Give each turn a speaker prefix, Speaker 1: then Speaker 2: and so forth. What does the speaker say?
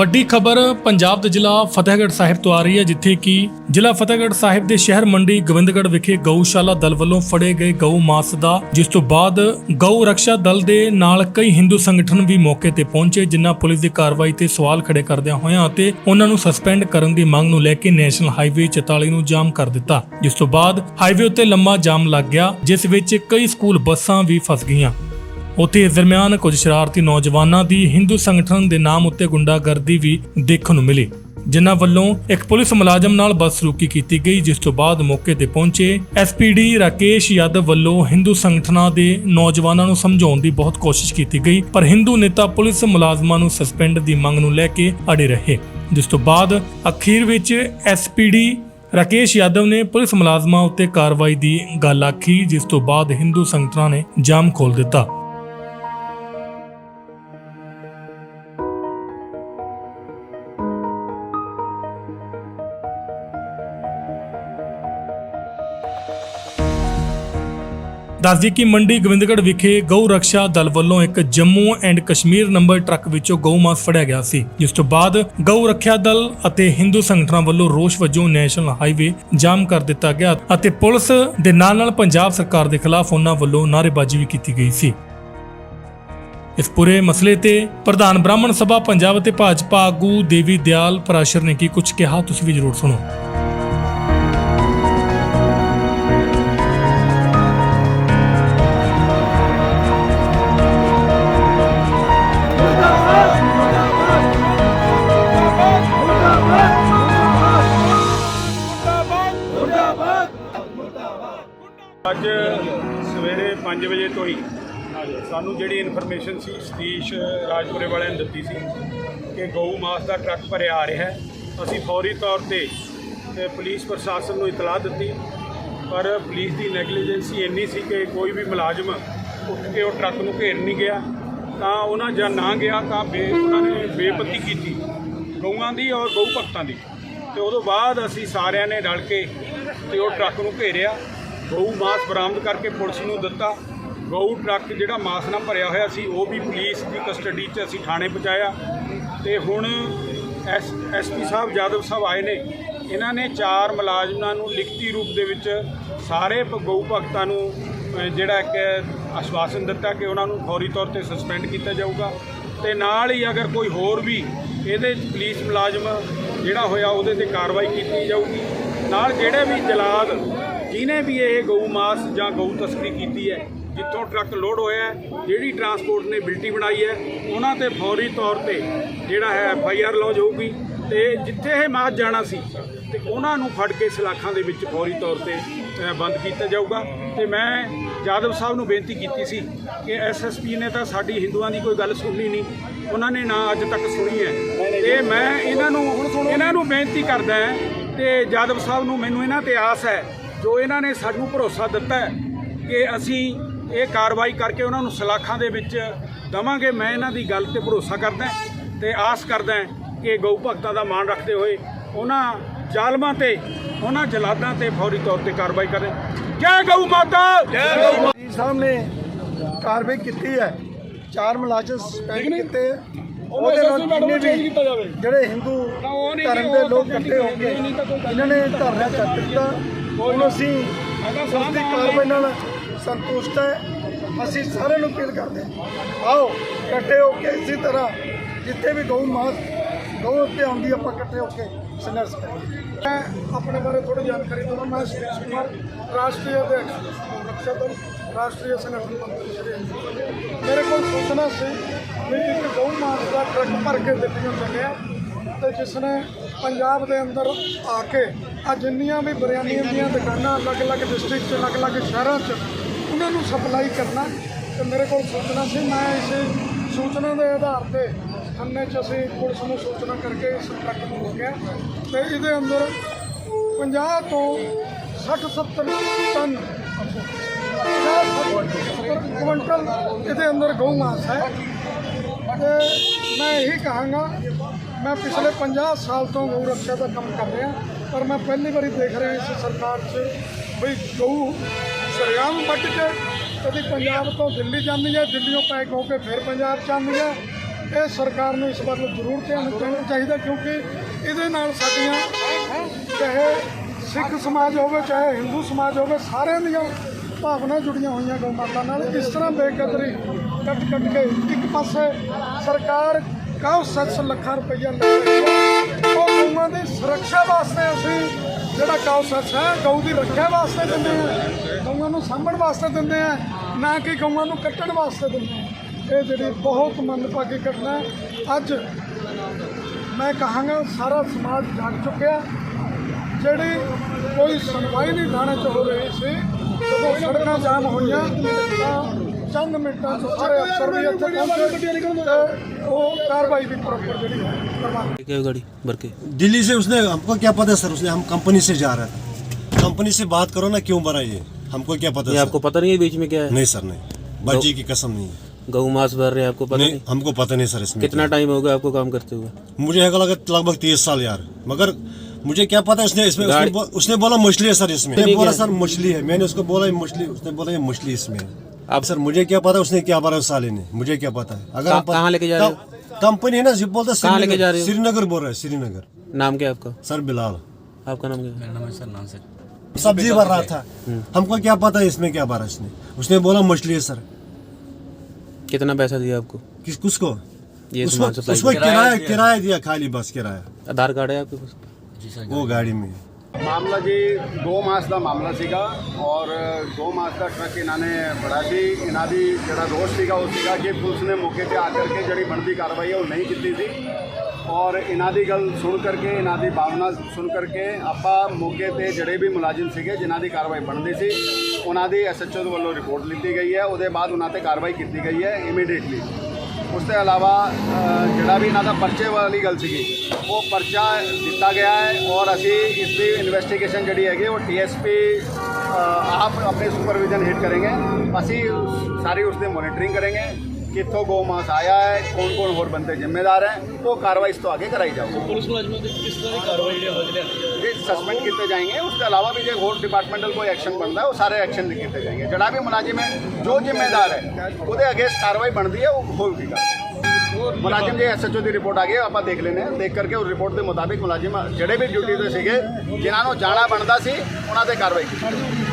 Speaker 1: ਵੱਡੀ ਖਬਰ ਪੰਜਾਬ ਦੇ ਜ਼ਿਲ੍ਹਾ ਫਤਿਹਗੜ੍ਹ ਸਾਹਿਬ ਤੋਂ ਆ ਰਹੀ ਹੈ, ਜਿੱਥੇ ਕਿ ਜ਼ਿਲ੍ਹਾ ਫਤਿਹਗੜ੍ਹ ਸਾਹਿਬ ਦੇ ਸ਼ਹਿਰ ਮੰਡੀ ਗੋਬਿੰਦਗੜ੍ਹ ਵਿਖੇ ਗਊਸ਼ਾਲਾ ਦਲ ਵੱਲੋਂ ਫੜੇ ਗਏ ਗਊ ਮਾਸ ਦਾ, ਜਿਸ ਤੋਂ ਬਾਅਦ ਗਊ ਰੱਖਿਆ ਦਲ ਦੇ ਨਾਲ ਕਈ ਹਿੰਦੂ ਸੰਗਠਨ ਵੀ ਮੌਕੇ ਤੇ ਪਹੁੰਚੇ, ਜਿਨ੍ਹਾਂ ਪੁਲਿਸ ਦੀ ਕਾਰਵਾਈ ਤੇ ਸਵਾਲ ਖੜੇ ਕਰਦਿਆਂ ਹੋਇਆਂ ਅਤੇ ਉਹਨਾਂ ਨੂੰ ਸਸਪੈਂਡ ਕਰਨ ਦੀ ਮੰਗ ਨੂੰ ਲੈ ਕੇ ਨੈਸ਼ਨਲ ਹਾਈਵੇ 44 ਨੂੰ ਜਾਮ ਕਰ ਦਿੱਤਾ, ਜਿਸ ਤੋਂ ਬਾਅਦ ਹਾਈਵੇ ਉੱਤੇ ਲੰਮਾ ਜਾਮ ਲੱਗ ਗਿਆ, ਜਿਸ ਵਿੱਚ ਕਈ ਸਕੂਲ ਬੱਸਾਂ ਵੀ ਫਸ ਗਈਆਂ। ਉੱਥੇ ਇਸ ਦਰਮਿਆਨ ਕੁਝ ਸ਼ਰਾਰਤੀ ਨੌਜਵਾਨਾਂ ਦੀ ਹਿੰਦੂ ਸੰਗਠਨ ਦੇ ਨਾਮ ਉੱਤੇ ਗੁੰਡਾਗਰਦੀ ਵੀ ਦੇਖਣ ਨੂੰ ਮਿਲੀ, ਜਿਨ੍ਹਾਂ ਵੱਲੋਂ ਇੱਕ ਪੁਲਿਸ ਮੁਲਾਜ਼ਮ ਨਾਲ ਬਦਸਲੂਕੀ ਕੀਤੀ ਗਈ, ਜਿਸ ਤੋਂ ਬਾਅਦ ਮੌਕੇ ਤੇ ਪਹੁੰਚੇ ਐਸਪੀਡੀ ਰਾਕੇਸ਼ ਯਾਦਵ ਵੱਲੋਂ ਹਿੰਦੂ ਸੰਗਠਨਾਂ ਦੇ ਨੌਜਵਾਨਾਂ ਨੂੰ ਸਮਝਾਉਣ ਦੀ ਬਹੁਤ ਕੋਸ਼ਿਸ਼ ਕੀਤੀ ਗਈ, ਪਰ ਹਿੰਦੂ ਨੇਤਾ ਪੁਲਿਸ ਮੁਲਾਜ਼ਮਾਂ ਨੂੰ ਸਸਪੈਂਡ ਦੀ ਮੰਗ ਨੂੰ ਲੈ ਕੇ ਅੜੇ ਰਹੇ, ਜਿਸ ਤੋਂ ਬਾਅਦ ਅਖੀਰ ਵਿੱਚ ਐਸਪੀਡੀ ਰਾਕੇਸ਼ ਯਾਦਵ ਨੇ ਪੁਲਿਸ ਮੁਲਾਜ਼ਮਾਂ ਉੱਤੇ ਕਾਰਵਾਈ ਦੀ ਗੱਲ ਆਖੀ, ਜਿਸ ਤੋਂ ਬਾਅਦ ਹਿੰਦੂ ਸੰਗਠਨਾਂ ਨੇ ਜਾਮ ਖੋਲ ਦਿੱਤਾ। ਦੱਸਦੀ ਕਿ ਮੰਡੀ ਗੋਬਿੰਦਗੜ੍ਹ ਵਿਖੇ ਗਊ ਰੱਖਿਆ ਦਲ ਵੱਲੋਂ ਇੱਕ Jammu and Kashmir number truck ਵਿੱਚੋਂ ਗਊ ਮਾਸ ਫੜਿਆ ਗਿਆ ਸੀ, ਜਿਸ ਤੋਂ ਬਾਅਦ ਗਊ ਰੱਖਿਆ ਦਲ ਅਤੇ ਹਿੰਦੂ ਸੰਗਠਨਾਂ ਵੱਲੋਂ ਰੋਸ ਵਜੋਂ ਨੈਸ਼ਨਲ ਹਾਈਵੇ ਜਾਮ ਕਰ ਦਿੱਤਾ ਗਿਆ ਅਤੇ ਪੁਲਿਸ ਦੇ ਨਾਲ ਨਾਲ ਪੰਜਾਬ ਸਰਕਾਰ ਦੇ ਖਿਲਾਫ ਉਹਨਾਂ ਵੱਲੋਂ ਨਾਅਰੇਬਾਜ਼ੀ ਵੀ ਕੀਤੀ ਗਈ ਸੀ। ਇਸ ਪੂਰੇ ਮਸਲੇ ਤੇ ਪ੍ਰਧਾਨ ਬ੍ਰਾਹਮਣ ਸਭਾ ਪੰਜਾਬ ਅਤੇ ਭਾਜਪਾ ਆਗੂ ਦੇਵੀ ਦਿਆਲ ਪਰਾਸ਼ਰ ਨੇ ਕੀ ਕੁਝ ਕਿਹਾ, ਤੁਸੀਂ ਵੀ ਜ਼ਰੂਰ ਸੁਣੋ।
Speaker 2: ਸਵੇਰੇ 5 ਵਜੇ ਤੋਂ ਹੀ ਸਾਨੂੰ ਜਿਹੜੀ ਇਨਫੋਰਮੇਸ਼ਨ ਸੀ, ਸਤੀਸ਼ ਰਾਜਪੁਰੇ ਵਾਲਿਆਂ ਨੇ ਦਿੱਤੀ ਸੀ ਕਿ ਗਊ ਮਾਸ ਦਾ ਟਰੱਕ ਭਰਿਆ ਆ ਰਿਹਾ ਹੈ। ਅਸੀਂ ਫੌਰੀ ਤੌਰ ਤੇ ਤੇ ਪੁਲਿਸ ਪ੍ਰਸ਼ਾਸਨ ਨੂੰ ਇਤਲਾਹ ਦਿੱਤੀ, ਪਰ ਪੁਲਿਸ ਦੀ ਨੈਗਲੀਜੈਂਸੀ ਇੰਨੀ ਸੀ ਕਿ ਕੋਈ ਵੀ ਮੁਲਾਜ਼ਮ ਉੱਠ ਕੇ ਉਹ ਟਰੱਕ ਨੂੰ ਘੇਰ ਨਹੀਂ ਗਿਆ। ਤਾਂ ਉਹਨਾਂ ਜਾਂ ਨਾ ਗਿਆ ਤਾਂ ਬੇ ਉਹਨਾਂ ਨੇ ਬੇਪਤੀ ਕੀਤੀ ਗਊਆਂ ਦੀ ਔਰ ਗਊ ਭਗਤਾਂ ਦੀ। ਤੇ ਉਦੋਂ ਬਾਅਦ ਅਸੀਂ ਸਾਰਿਆਂ ਨੇ ਰਲ ਕੇ ਤੇ ਉਹ ਟਰੱਕ ਨੂੰ ਘੇਰਿਆ। ਗਊ ਮਾਸ ਬਰਾਮਦ ਕਰਕੇ ਪੁਲਿਸ ਨੂੰ ਦਿੱਤਾ। ਗਊ ਟਰੱਕ ਜਿਹੜਾ ਮਾਸ ਨਾਲ ਭਰਿਆ ਹੋਇਆ ਸੀ, ਉਹ ਵੀ ਪੁਲਿਸ ਦੀ ਕਸਟਡੀ 'ਚ ਅਸੀਂ ਥਾਣੇ ਪਹੁੰਚਾਇਆ। ਤੇ ਹੁਣ ਐਸ ਐਸਪੀ ਸਾਹਿਬ ਯਾਦਵ ਸਾਹਿਬ ਆਏ ਨੇ। ਇਹਨਾਂ ਨੇ ਚਾਰ ਮੁਲਾਜ਼ਮਾਂ ਨੂੰ ਲਿਖਤੀ ਰੂਪ ਦੇ ਵਿੱਚ ਸਾਰੇ ਗਊ ਭਗਤਾਂ ਨੂੰ ਜਿਹੜਾ ਇੱਕ ਆਸ਼ਵਾਸਨ ਦਿੱਤਾ ਕਿ ਉਹਨਾਂ ਨੂੰ ਫੌਰੀ ਤੌਰ ਤੇ ਸਸਪੈਂਡ ਕੀਤਾ ਜਾਊਗਾ। ਤੇ ਨਾਲ ਹੀ ਅਗਰ ਕੋਈ ਹੋਰ ਵੀ ਇਹਦੇ ਪੁਲਿਸ ਮੁਲਾਜ਼ਮ ਜਿਹੜਾ ਹੋਇਆ, ਉਹਦੇ ਤੇ ਕਾਰਵਾਈ ਕੀਤੀ ਜਾਊਗੀ। ਨਾਲ ਜਿਹੜੇ ਵੀ ਜਲਾਦ ਜਿਨੇ ਵੀ ਇਹ ਗਊ ਮਾਸ ਜਾਂ ਗਊ ਤਸਕਰੀ ਕੀਤੀ ਹੈ ਜਿੱਥੋਂ ਟਰੱਕ ਲੋਡ ਹੋਇਆ ਹੈ, ਜਿਹੜੀ ਟਰਾਂਸਪੋਰਟ ਨੇ ਬਿਲਟੀ ਬਣਾਈ ਹੈ ਉਹਨਾਂ ਤੇ ਫੌਰੀ ਤੌਰ ਤੇ ਜਿਹੜਾ ਹੈ ਐਫ ਆਈ ਆਰ ਲੌਜ ਹੋਊਗੀ ਤੇ ਜਿੱਥੇ ਇਹ ਮਾਸ ਜਾਣਾ ਸੀ ਤੇ ਉਹਨਾਂ ਨੂੰ ਫੜ ਕੇ ਸਲਾਖਾਂ ਦੇ ਵਿੱਚ ਫੌਰੀ ਤੌਰ ਤੇ ਬੰਦ ਕੀਤਾ ਜਾਊਗਾ। ਤੇ ਮੈਂ ਜਾਦਵ ਸਾਹਿਬ ਨੂੰ ਬੇਨਤੀ ਕੀਤੀ ਸੀ ਕਿ ਐਸਐਸਪੀ ਨੇ ਤਾਂ ਸਾਡੀ ਹਿੰਦੂਆਂ ਦੀ ਕੋਈ ਗੱਲ ਸੁਣਨੀ ਨਹੀਂ ਉਹਨਾਂ ਨੇ ਨਾ ਅੱਜ ਤੱਕ ਸੁਣੀ ਹੈ। ਤੇ ਮੈਂ ਇਹਨਾਂ ਨੂੰ ਇਹਨਾਂ ਨੂੰ ਬੇਨਤੀ ਕਰਦਾ ਹਾਂ ਤੇ ਜਾਦਵ ਸਾਹਿਬ ਨੂੰ ਮੈਨੂੰ ਇਹਨਾਂ ਤੇ ਆਸ ਹੈ ਜੋ ਇਹਨਾਂ ਨੇ ਸਾਨੂੰ ਭਰੋਸਾ ਦਿੱਤਾ ਹੈ ਕਿ ਅਸੀਂ ਇਹ ਕਾਰਵਾਈ ਕਰਕੇ ਉਹਨਾਂ ਨੂੰ ਸਲਾਖਾਂ ਦੇ ਵਿੱਚ ਦਵਾਂਗੇ ਮੈਂ ਇਹਨਾਂ ਦੀ ਗੱਲ ਤੇ ਭਰੋਸਾ ਕਰਦਾ ਤੇ ਆਸ ਕਰਦਾ ਕਿ ਗਊ ਭਗਤਾਂ ਦਾ ਮਾਣ ਰੱਖਦੇ ਹੋਏ ਉਹਨਾਂ ਜ਼ਾਲਮਾਂ ਤੇ ਉਹਨਾਂ ਜਲਾਦਾਂ ਤੇ ਫੌਰੀ ਤੌਰ ਤੇ ਕਾਰਵਾਈ ਕਰੇ ਜੈ ਗਊ ਮਾਤਾ! ਜੈ ਗਊ
Speaker 3: ਜੀ ਸਾਹਿਬ ਨੇ ਕਾਰਵਾਈ ਕੀਤੀ ਹੈ। ਚਾਰ ਮੁਲਾਜ਼ਮ ਸਸਪੈਂਡ ਕੀਤੇ। ਉਹਦੇ ਨਾਲ ਜਿੰਨੇ ਵੀ ਜਿਹੜੇ ਹਿੰਦੂ ਧਰਮ ਦੇ ਲੋਕ ਇਕੱਠੇ ਹੋ ਕੇ ਇਹਨਾਂ ਨੇ ਧਰਨਾ ਚੱਕ ਦਿੱਤਾ। ਹੁਣ ਅਸੀਂ ਉਸ ਦੀ ਕਾਰਵਾਈ ਨਾਲ ਸੰਤੁਸ਼ਟ ਹੈ। ਅਸੀਂ ਸਾਰਿਆਂ ਨੂੰ ਅਪੀਲ ਕਰਦੇ ਹਾਂ। ਆਓ, ਇਕੱਠੇ ਹੋ ਕੇ ਇਸੇ ਤਰ੍ਹਾਂ ਜਿੱਥੇ ਵੀ ਗਊ, ਮਾਸ, ਗਊ ਉੱਤੇ ਆਉਂਦੀ, ਆਪਾਂ ਇਕੱਠੇ ਹੋ ਕੇ ਸੰਘਰਸ਼ ਕਰੀਏ ਮੈਂ ਆਪਣੇ ਬਾਰੇ ਥੋੜੀ ਜਾਣਕਾਰੀ ਦਵਾਂ। ਮੈਂ ਸੁਰੇਸ਼ ਕੁਮਾਰ, ਰਾਸ਼ਟਰੀ ਅਧਿਕਸ਼ ਰੱਖਿਆ ਦਲ ਰਾਸ਼ਟਰੀ ਸੰਗਠਨ ਮੰਤਰੀ ਸ਼੍ਰੀ ਅੰਮ੍ਰਿਤਸਰ। ਮੇਰੇ ਕੋਲ ਸੂਚਨਾ ਸੀ ਵੀ ਇੱਕ ਗਊ, ਮਾਸ ਦਾ ਟਰੱਕ ਭਰ ਕੇ ਦਿੱਲੀੋਂ ਚੱਲਿਆ ਤੇ ਜਿਸ ਨੇ ਪੰਜਾਬ ਦੇ ਅੰਦਰ ਆ ਕੇ ਆ ਜਿੰਨੀਆਂ ਵੀ ਬਿਰਿਆਨੀਆਂ ਦੀਆਂ ਦੁਕਾਨਾਂ ਅਲੱਗ-ਅਲੱਗ ਡਿਸਟ੍ਰਿਕਟ 'ਚ, ਅਲੱਗ-ਅਲੱਗ ਸ਼ਹਿਰਾਂ 'ਚ, ਉਹਨਾਂ ਨੂੰ ਸਪਲਾਈ ਕਰਨਾ, ਤੇ ਮੇਰੇ ਕੋਲ ਸੂਚਨਾ ਸੀ, ਮੈਂ ਇਸ ਸੂਚਨਾ ਦੇ ਆਧਾਰ ਤੇ ਥਾਣੇ 'ਚ ਅਸੀਂ ਪੁਲਿਸ ਨੂੰ ਸੂਚਨਾ ਕਰਕੇ ਇਸ ਟਰੱਕ ਨੂੰ ਰੋਕਿਆ ਤੇ ਇਹਦੇ ਅੰਦਰ 50 ਤੋਂ 60 70 ਟਨ ਕੁਇੰਟਲ ਇਹਦੇ ਅੰਦਰ ਗਊ ਮਾਸ ਹੈ। ਤੇ ਮੈਂ ਇਹੀ ਕਹਾਂਗਾ, ਮੈਂ ਪਿਛਲੇ 50 ਸਾਲ ਤੋਂ ਗਊ ਰੱਖਿਆ ਦਾ ਕੰਮ ਕਰ ਰਿਹਾ। ਪਰ ਮੈਂ ਪਹਿਲੀ ਵਾਰੀ ਦੇਖ ਰਿਹਾ ਇਸ ਸਰਕਾਰ 'ਚ ਵੀ ਗਊ ਸ਼ਰੇਆਮ ਵੱਢ ਕੇ ਕਦੀ ਪੰਜਾਬ ਤੋਂ ਦਿੱਲੀ ਜਾਂਦੀ ਹੈ, ਦਿੱਲੀੋਂ ਪੈਕ ਹੋ ਕੇ ਫਿਰ ਪੰਜਾਬ 'ਚ ਆਉਂਦੀ ਹੈ। ਇਹ ਸਰਕਾਰ ਨੂੰ ਇਸ ਵੱਲ ਜ਼ਰੂਰ ਧਿਆਨ ਦੇਣਾ ਚਾਹੀਦਾ ਕਿਉਂਕਿ ਇਹਦੇ ਨਾਲ ਸਾਡੀਆਂ ਚਾਹੇ ਸਿੱਖ ਸਮਾਜ ਹੋਵੇ, ਚਾਹੇ ਹਿੰਦੂ ਸਮਾਜ ਹੋਵੇ, ਸਾਰਿਆਂ ਦੀਆਂ ਭਾਵਨਾ ਜੁੜੀਆਂ ਹੋਈਆਂ ਗਊਮਾਤਾ ਨਾਲ। ਇਸ ਤਰ੍ਹਾਂ ਬੇਕਦਰੀ ਕੱਟ ਕੱਟ ਕੇ ਇੱਕ ਪਾਸੇ ਸਰਕਾਰ ਕਾਹ ਸੱਤ ਲੱਖਾਂ ਰੁਪਈਆ ਲੈ ਰਹੀ ਹੈ ਉਹ ਗਊਆਂ ਦੀ ਸੁਰੱਖਿਆ ਵਾਸਤੇ ਅਸੀਂ ਜਿਹੜਾ ਕਾਉ ਸੱਸ ਹੈ ਗਊ ਦੀ ਰੱਖਿਆ ਵਾਸਤੇ ਦਿੰਦੇ ਆ ਗਊਆਂ ਨੂੰ ਸਾਂਭਣ ਵਾਸਤੇ ਦਿੰਦੇ ਆ ਨਾ ਕਿ ਗਊਆਂ ਨੂੰ ਕੱਟਣ ਵਾਸਤੇ ਦਿੰਦੇ ਆ ਇਹ ਜਿਹੜੀ ਬਹੁਤ ਮੰਦਭਾਗੀ ਘਟਨਾ ਹੈ। ਅੱਜ ਮੈਂ ਕਹਾਂਗਾ ਸਾਰਾ ਸਮਾਜ ਜਾਗ ਚੁੱਕਿਆ ਜਿਹੜੀ ਕੋਈ ਸੁਣਵਾਈ ਨਹੀਂ ਥਾਣੇ 'ਚ ਹੋ ਰਹੀ ਸੀ, ਜਦੋਂ ਸੜਕਾਂ ਜਾਮ ਹੋਈਆਂ, ਤਾਂ ਚੰਦ ਮਿੰਟਾਂ 'ਚ ਸਾਰੇ ਅਫਸਰ ਵੀ ਇੱਥੇ ਪਹੁੰਚੇ ਤੇ ਉਹ ਕਾਰਵਾਈ ਵੀ ਪ੍ਰੋਪਰ ਜਿਹੜੀ ਹੈ ਕਰਵਾ
Speaker 4: क्या गाड़ी भर के
Speaker 5: दिल्ली से उसने हमको क्या पता सर उसने हम कंपनी से जा रहा था कंपनी से बात करो ना क्यों भरा ये हमको क्या पता
Speaker 4: ये
Speaker 5: सर?
Speaker 4: आपको पता नहीं है बीच में क्या है
Speaker 5: नहीं सर नहीं बाजी की कसम नहीं है
Speaker 4: गऊ मास भर रहे हैं आपको पता
Speaker 5: नहीं
Speaker 4: नहीं
Speaker 5: हमको पता नहीं सर इसमें
Speaker 4: कितना टाइम हो गया आपको काम करते हुए
Speaker 5: क्या। मुझे है लगा लगभग तीस साल यार मगर मुझे क्या पता उसने इसमें उसने,
Speaker 4: गाड़ी-
Speaker 5: बो, उसने बोला मछली है सर इसमें
Speaker 4: नहीं,
Speaker 5: मैंने बोला
Speaker 4: क्या-
Speaker 5: सर मछली है मैंने उसको बोला ये मछली उसने बोला ये मछली इसमें है
Speaker 4: आप-
Speaker 5: अब सर मुझे क्या पता उसने क्या भरा उस साले ने मुझे क्या पता है? अगर
Speaker 4: कहाँ- लेके जा रहे हो?
Speaker 5: कंपनी है ना जी बोलता
Speaker 4: कहाँ लेके जा रहे हो?
Speaker 5: श्रीनगर बोल रहा है श्रीनगर।
Speaker 4: नाम क्या आपका?
Speaker 5: सर बिलाल।
Speaker 4: आपका नाम क्या है?
Speaker 5: सब्ज़ी भर रहा था। हमको क्या पता है इसमें क्या भरा इसने उसने बोला मछली है सर।
Speaker 4: कितना पैसा दिया आपको?
Speaker 5: किस किसको?
Speaker 4: ये
Speaker 5: उसको
Speaker 4: सामान सप्लाई
Speaker 5: उसको किराया किराया दिया। खाली बस किराया।
Speaker 4: आधार कार्ड है आपके पास?
Speaker 5: वो गाड़ी। में
Speaker 6: ਮਾਮਲਾ ਜੀ 2 ਮਾਸ ਦਾ ਮਾਮਲਾ ਸੀਗਾ ਔਰ 2 ਮਾਸ ਦਾ ਟਰੱਕ ਇਹਨਾਂ ਨੇ ਬੜਾ ਸੀ। ਇਹਨਾਂ ਦੀ ਜਿਹੜਾ ਰੋਸ ਸੀਗਾ, ਉਹ ਸੀਗਾ ਕਿ ਪੁਲਿਸ ਨੇ ਮੌਕੇ ਤੇ ਆ ਕਰਕੇ ਜਿਹੜੀ ਬਣਦੀ ਕਾਰਵਾਈ ਹੈ ਉਹ ਨਹੀਂ ਕੀਤੀ ਸੀ। ਔਰ ਇਹਨਾਂ ਦੀ ਗੱਲ ਸੁਣ ਕਰਕੇ, ਇਹਨਾਂ ਦੀ ਭਾਵਨਾ ਸੁਣ ਕਰਕੇ ਆਪਾਂ ਮੌਕੇ ਤੇ ਜਿਹੜੇ ਵੀ ਮੁਲਾਜ਼ਮ ਸੀਗੇ, ਜਿਨ੍ਹਾਂ ਦੀ ਕਾਰਵਾਈ ਬਣਦੀ ਸੀ, ਉਹਨਾਂ ਦੀ ਐਸਐਚਓ ਵੱਲੋਂ ਰਿਪੋਰਟ ਲਿੱਤੀ ਗਈ ਹੈ। ਉਹਦੇ ਬਾਅਦ ਉਹਨਾਂ ਤੇ ਕਾਰਵਾਈ ਕੀਤੀ ਗਈ ਹੈ ਇਮੀਡੀਏਟਲੀ ਉਸ ਤੋਂ ਇਲਾਵਾ ਜਿਹੜਾ ਵੀ ਇਹਨਾਂ ਦਾ ਪਰਚੇ ਵਾਲੀ ਗੱਲ ਸੀਗੀ, ਉਹ ਪਰਚਾ ਦਿੱਤਾ ਗਿਆ ਹੈ ਔਰ ਅਸੀਂ ਇਸ ਦੀ ਇਨਵੈਸਟੀਗੇਸ਼ਨ ਜਿਹੜੀ ਹੈਗੀ ਉਹ ਡੀਐਸਪੀ ਆਪ ਆਪਣੇ ਸੁਪਰਵਿਜ਼ਨ ਹਿੱਟ ਕਰेंगे ਅਸੀਂ ਸਾਰੀ ਉਸ ਦੀ ਮੋਨੀਟਰਿੰਗ ਕਰਾਂਗੇ। ਕਿੱਥੋਂ ਗੋਮਾਸ ਆਇਆ ਹੈ ਕੌਣ ਕੌਣ ਹੋਰ ਬੰਦੇ ਜ਼ਿੰਮੇਦਾਰ ਹੈ ਉਹ ਕਾਰਵਾਈ ਇਸ ਤੋਂ ਅੱਗੇ ਕਰਾਈ ਜਾਊਗੀ। ਪੁਲਿਸ ਮੁਲਾਜ਼ਮਾਂ ਦੇ ਕਿਸ ਤਰ੍ਹਾਂ ਦੀ ਕਾਰਵਾਈ ਜਿਹੜੀ ਹੋ ਜਾਂਦੀ ਹੈ? ਸਸਪੈਂਡ ਕੀਤੇ ਜਾਏਗੇ ਉਸ ਤੋਂ ਇਲਾਵਾ ਵੀ ਜੇ ਹੋਰ ਡਿਪਾਰਟਮੈਂਟਲ ਕੋਈ ਐਕਸ਼ਨ ਬਣਦਾ ਉਹ ਸਾਰੇ ਐਕਸ਼ਨ ਵੀ ਕੀਤੇ ਜਾਏਗੇ। ਜਿਹੜਾ ਵੀ ਮੁਲਾਜ਼ਮ ਹੈ ਜੋ ਜ਼ਿੰਮੇਦਾਰ ਹੈ ਉਹਦੇ ਅਗੇਂਸਟ ਕਾਰਵਾਈ ਬਣਦੀ ਹੈ ਉਹ ਹੋਊਗੀ ਮੁਲਾਜ਼ਮ ਜੇ ਐਸਐਚਓ ਦੀ ਰਿਪੋਰਟ ਆ ਗਈ ਆਪਾਂ ਦੇਖ ਲੈਨੇ ਦੇਖ ਕਰਕੇ ਉਸ ਰਿਪੋਰਟ ਦੇ ਮੁਤਾਬਿਕ ਮੁਲਾਜ਼ਮ ਜਿਹੜੇ ਵੀ ਡਿਊਟੀ ਤੇ ਸੀਗੇ ਜਿਨ੍ਹਾਂ ਨੂੰ ਜਾਣਾ ਬਣਦਾ ਸੀ ਉਹਨਾਂ ਤੇ ਕਾਰਵਾਈ ਕੀਤੀ